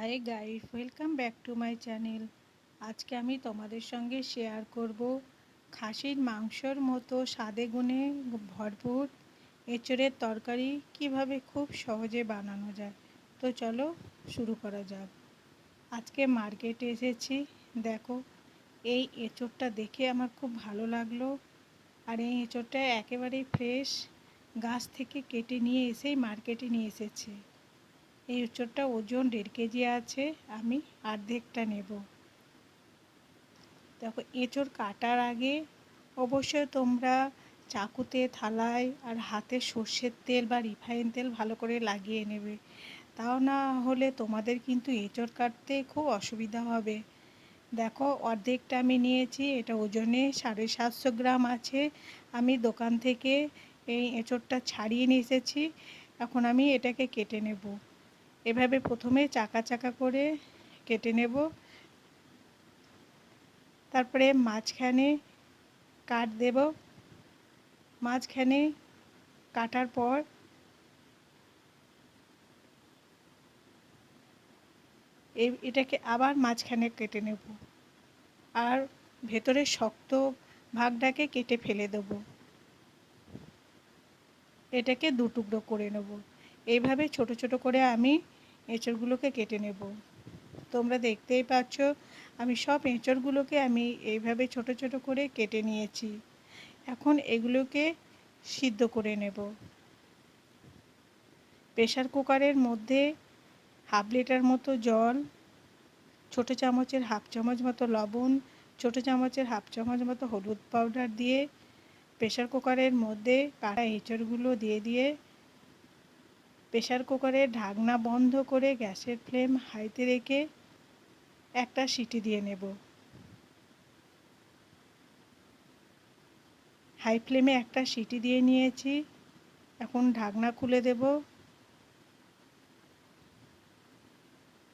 Hi guys, welcome back to my channel. আজকে আমি তোমাদের সঙ্গে শেয়ার করব খাসির মাংসর মতো স্বাদে গুণে ভরপুর এঁচড়ের তরকারি কীভাবে খুব সহজে বানানো যায়। তো চলো শুরু করা যাক। আজকে মার্কেটে এসেছি, দেখো, এই এঁচড়টা দেখে আমার খুব ভালো লাগল। আর এই এঁচড়টা একেবারেই ফ্রেশ, গাছ থেকে কেটে নিয়ে এসেই মার্কেটে নিয়ে এসেছে। এই উচ্চরটা ওজন দেড় কেজি আছে, আমি অর্ধেকটা নেব। দেখো, এঁচড় কাটার আগে অবশ্যই তোমরা চাকুতে, থালায় আর হাতে সর্ষের তেল বা রিফাইন তেল ভালো করে লাগিয়ে নেবে। তাও না হলে তোমাদের কিন্তু এঁচড় কাটতে খুব অসুবিধা হবে। দেখো, অর্ধেকটা আমি নিয়েছি, এটা ওজনে সাড়ে সাতশো গ্রাম আছে। আমি দোকান থেকে এই এঁচড়টা ছাড়িয়ে নিয়ে এসেছি, এখন আমি এটাকে কেটে নেব। এভাবে প্রথমে চাকা চাকা করে কেটে নেব। তারপরে মাঝখানে কাট দেব। মাঝখানে কাটার পর এটাকে আবার মাঝখানে কেটে নেব। আর ভেতরে শক্ত ভাগটাকে কেটে ফেলে দেব। এটাকে দু টুকরো করে নেব। এইভাবে ছোট ছোট করে আমি এঁচড়গুলোকে কেটে নেব। তোমরা দেখতেই পাচ্ছ, আমি সব এঁচড়গুলোকে আমি এইভাবে ছোট ছোট করে কেটে নিয়েছি। এখন এগুলোকে সিদ্ধ করে নেব। প্রেশার কুকারের মধ্যে হাফ লিটার মতো জল, ছোট চামচের হাফ চামচ মতো লবণ, ছোট চামচের হাফ চামচ মতো হলুদ পাউডার দিয়ে প্রেশার কুকারের মধ্যে কাটা এঁচড়গুলো দিয়ে দিয়ে প্রেশার কুকারের ঢাকনা বন্ধ করে গ্যাসের ফ্লেম হাইতে রেখে একটা সিটি দিয়ে নেব। হাই ফ্লেমে একটা সিটি দিয়ে নিয়েছি। এখন ঢাকনা খুলে দেব।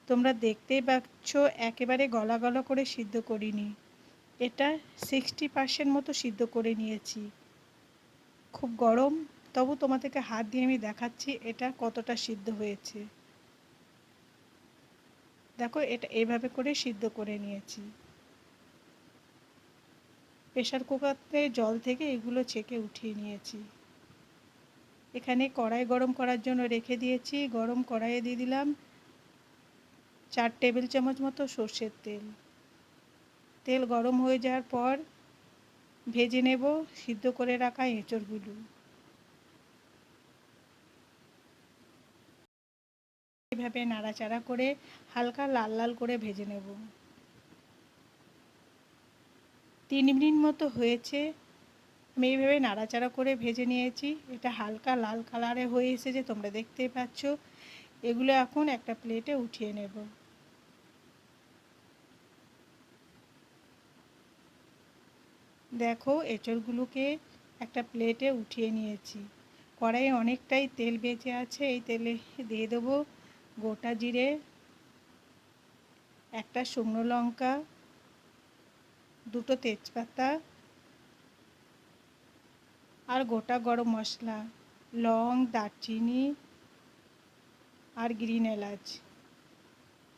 তোমরা দেখতেই পাচ্ছ, একেবারে গলা গলা করে সিদ্ধ করিনি। এটা সিক্সটি পার্সেন্ট মতো সিদ্ধ করে নিয়েছি। খুব গরম তবু তোমাদেরকে হাত দিয়ে আমি দেখাচ্ছি এটা কতটা সিদ্ধ হয়েছে। দেখো, এটা এইভাবে করে সিদ্ধ করে নিয়েছি। প্রেশার কুকারে জল থেকে এগুলো ছেঁকে উঠিয়ে নিয়েছি। এখানে কড়াই গরম করার জন্য রেখে দিয়েছি। গরম কড়াইয়ে দিয়ে দিলাম চার টেবিল চামচ মতো সর্ষের তেল। তেল গরম হয়ে যাওয়ার পর ভেজে নেব সিদ্ধ করে রাখা এঁচড়গুলো। এভাবে নাড়াচাড়া করে হালকা লাল লাল করে ভেজে নেব। তিন মিনিট মতো হয়েছে, আমি এইভাবে নাড়াচাড়া করে ভেজে নিয়েছি। এটা হালকা লাল কালারে হয়ে এসেছে, তোমরা দেখতেই পাচ্ছ। এগুলো এখন একটা প্লেটে উঠিয়ে নেব। দেখো, এঁচড়গুলোকে একটা প্লেটে উঠিয়ে নিয়েছি। কড়াইয়ে অনেকটাই তেল বেঁচে আছে, এই তেলে দিয়ে দেবো। গোটা জিরে, একটা শুকনো লঙ্কা, দুটো তেজপাতা আর গোটা গরম মশলা, লং, দারচিনি আর গ্রিন এলাচ।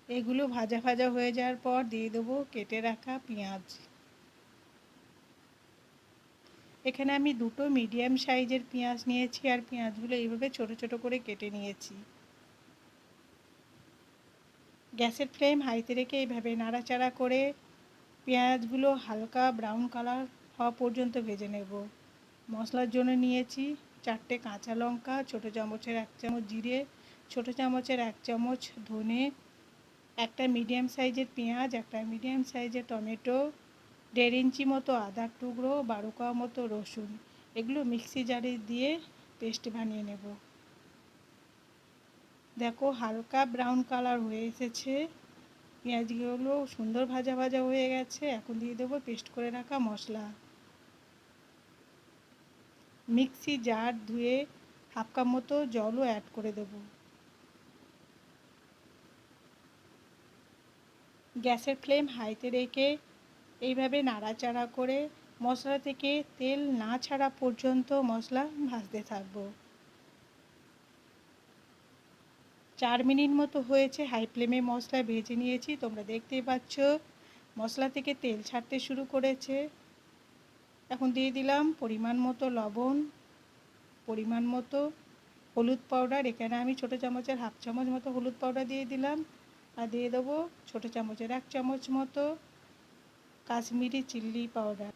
এগুলো ভাজা ভাজা হয়ে যাওয়ার পর দিয়ে দেবো কেটে রাখা পেঁয়াজ। এখানে আমি দুটো মিডিয়াম সাইজের পেঁয়াজ নিয়েছি আর পেঁয়াজগুলো এইভাবে ছোট ছোট করে কেটে নিয়েছি। গ্যাসের ফ্লেম হাইতে রেখে এইভাবে নাড়াচাড়া করে পেঁয়াজগুলো হালকা ব্রাউন কালার হওয়া পর্যন্ত ভেজে নেব। মশলার জন্য নিয়েছি চারটে কাঁচা লঙ্কা, ছোটো চামচের এক চামচ জিরে, ছোটো চামচের এক চামচ ধনে, একটা মিডিয়াম সাইজের পেঁয়াজ, একটা মিডিয়াম সাইজের টমেটো, দেড় ইঞ্চি মতো আদার টুকরো, বারো কোয়া মতো রসুন। এগুলো মিক্সি জারে দিয়ে পেস্ট বানিয়ে নেব। দেখো হালকা ব্রাউন কালার হয়ে এসেছে। পেঁয়াজগুলো সুন্দর ভাজা ভাজা হয়ে গেছে। এখন দিয়ে দেবো পেস্ট করে রাখা মশলা। মিক্সি জার ধুয়ে হাফ কাপ মতো জলও অ্যাড করে দেব। গ্যাসের ফ্লেম হাইতে রেখে এইভাবে নাড়াচাড়া করে মশলা থেকে তেল না ছাড়া পর্যন্ত মশলা ভাজতে থাকব। চার মিনিট মতো হয়েছে হাই ফ্লেমে মশলা ভেজে নিয়েছি, তোমরা দেখতেই পাচ্ছ। মশলা থেকে তেল ছাড়তে শুরু করেছে। এখন দিয়ে দিলাম পরিমাণ মতো লবণ, পরিমাণ মতো হলুদ পাউডার। এখানে আমি ছোটো চামচের হাফ চামচ মতো হলুদ পাউডার দিয়ে দিলাম আর দিয়ে দেবো ছোটো চামচের এক চামচ মতো কাশ্মীরি চিল্লি পাউডার।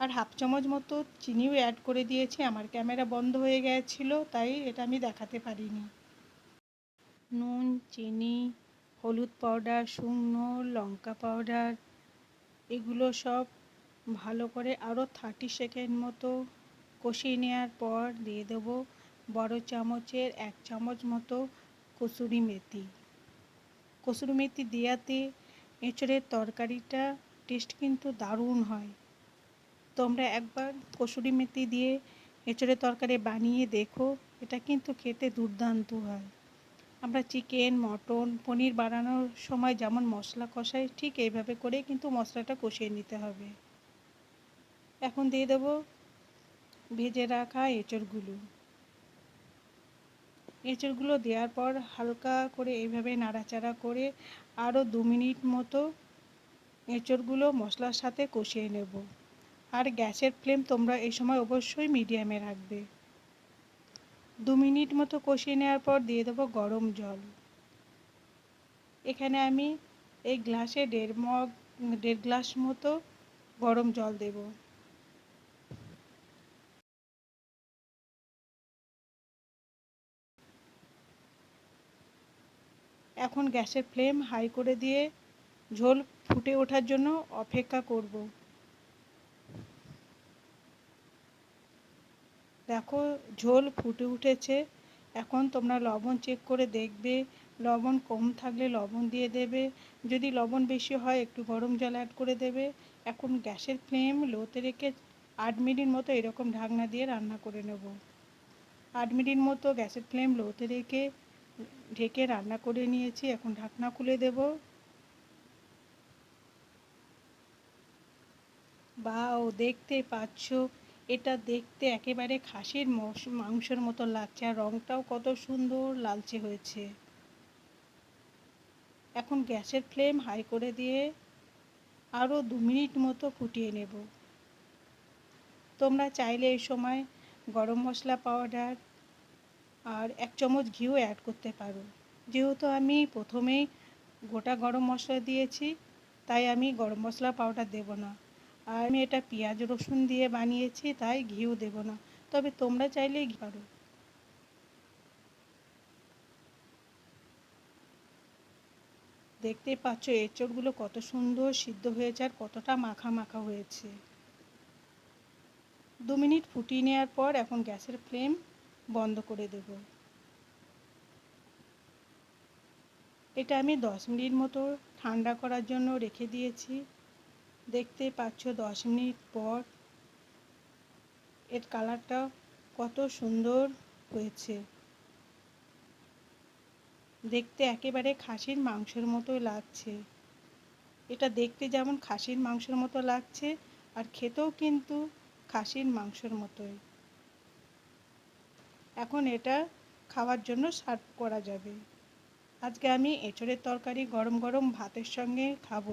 আর হাফ চামচ মতো চিনিও অ্যাড করে দিয়েছি। আমার ক্যামেরা বন্ধ হয়ে গেছিল, তাই এটা আমি দেখাতে পারিনি। নুন, চিনি, হলুদ পাউডার শুকনো লঙ্কা পাউডার এগুলো সব ভালো করে আরও থার্টি সেকেন্ড মতো কষিয়ে নেওয়ার পর দিয়ে দেবো বড় চামচের এক চামচ মতো কসুরি মেথি। কসুরি মেথি দেওয়াতে এঁচড়ের তরকারিটা টেস্ট কিন্তু দারুণ হয়। তোমরা একবার কসুরি মেথি দিয়ে এঁচড়ের তরকারি বানিয়ে দেখো, এটা কিন্তু খেতে দুর্দান্ত হয়। আমরা চিকেন মটন পনির বানানোর সময় যেমন মশলা কষাই, ঠিক এইভাবে করে কিন্তু মশলাটা কষিয়ে নিতে হবে। এখন দিয়ে দেবো ভেজে রাখা এঁচড়গুলো। এঁচড়গুলো দেওয়ার পর হালকা করে এইভাবে নাড়াচাড়া করে আরও দু মিনিট মতো এঁচড়গুলো মশলার সাথে কষিয়ে নেব। আর গ্যাসের ফ্লেম তোমরা এই সময় অবশ্যই মিডিয়ামে রাখবে। দু মিনিট মতো কষিয়ে নেওয়ার পর দিয়ে দেবো গরম জল। এখানে আমি এই গ্লাসে দেড় মগ, দেড় গ্লাস মতো গরম জল দেব। এখন গ্যাসের ফ্লেম হাই করে দিয়ে ঝোল ফুটে ওঠার জন্য অপেক্ষা করব। দেখো, ঝোল ফুটে উঠেছে। এখন তোমরা লবণ চেক করে দেখবে। লবণ কম থাকলে লবণ দিয়ে দেবে। যদি লবণ বেশি হয়, একটু গরম জল অ্যাড করে দেবে। এখন গ্যাসের ফ্লেম লোতে রেখে আট মিনিট মতো এরকম ঢাকনা দিয়ে রান্না করে নেব। আট মিনিট মতো গ্যাসের ফ্লেম লোতে রেখে, ঢেকে রান্না করে নিয়েছি। এখন ঢাকনা খুলে দেব। বাও, দেখতে পাচ্ছ। এটা দেখতে একেবারে খাসির মাংসের মতো লাগছে আর রঙটাও কত সুন্দর লালচে হয়েছে। এখন গ্যাসের ফ্লেম হাই করে দিয়ে আরও দু মিনিট মতো ফুটিয়ে নেব। তোমরা চাইলে এই সময় গরম মশলা পাউডার আর এক চামচ ঘিও অ্যাড করতে পারো। যেহেতু আমি প্রথমেই গোটা গরম মশলা দিয়েছি, তাই আমি গরম মশলা পাউডার দেব না। আর আমি এটা পেঁয়াজ, রসুন দিয়ে বানিয়েছি, তাই ঘিও দেব না। তবে তোমরা চাইলে ঘি পারো। দেখতেই পাচ্ছ এঁচড়গুলো কত সুন্দর সিদ্ধ হয়েছে আর কতটা মাখা মাখা হয়েছে। দু মিনিট ফুটিয়ে নেওয়ার পর এখন গ্যাসের ফ্লেম বন্ধ করে দেব। এটা আমি দশ মিনিট মতো ঠান্ডা করার জন্য রেখে দিয়েছি। দেখতে পাচ্ছ দশ মিনিট পর। এর কালারটা কত সুন্দর হয়েছে। দেখতে একেবারে খাসির মাংসের মতোই লাগছে। এটা দেখতে যেমন খাসির মাংসের মতো লাগছে আর খেতেও কিন্তু খাসির মাংসের মতোই। এখন এটা খাওয়ার জন্য সার্ভ করা যাবে। আজকে আমি এঁচড়ের তরকারি গরম গরম ভাতের সঙ্গে খাব।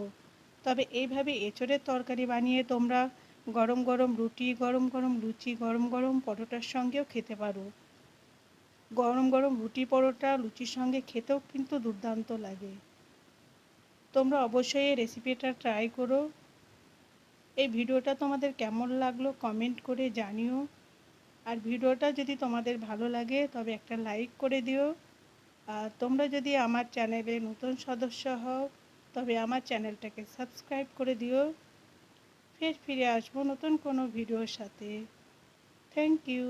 তবে এইভাবে এঁচড়ের তরকারি বানিয়ে তোমরা গরম গরম রুটি, গরম গরম লুচি, গরম গরম পরোটার সঙ্গেও খেতে পারো। গরম গরম রুটি, পরোটা, লুচির সঙ্গে খেতেও কিন্তু দুর্দান্ত লাগে। তোমরা অবশ্যই এই রেসিপিটা ট্রাই করো। এই ভিডিওটা তোমাদের কেমন লাগল কমেন্ট করে জানিও। আর ভিডিওটা যদি তোমাদের ভালো লাগে, তবে একটা লাইক করে দিও। আর তোমরা যদি আমার চ্যানেলে নতুন সদস্য হও তবে আমার চ্যানেলটাকে সাবস্ক্রাইব করে দিও। ফের ফিরে আসব নতুন কোনো ভিডিওর সাথে। Thank you.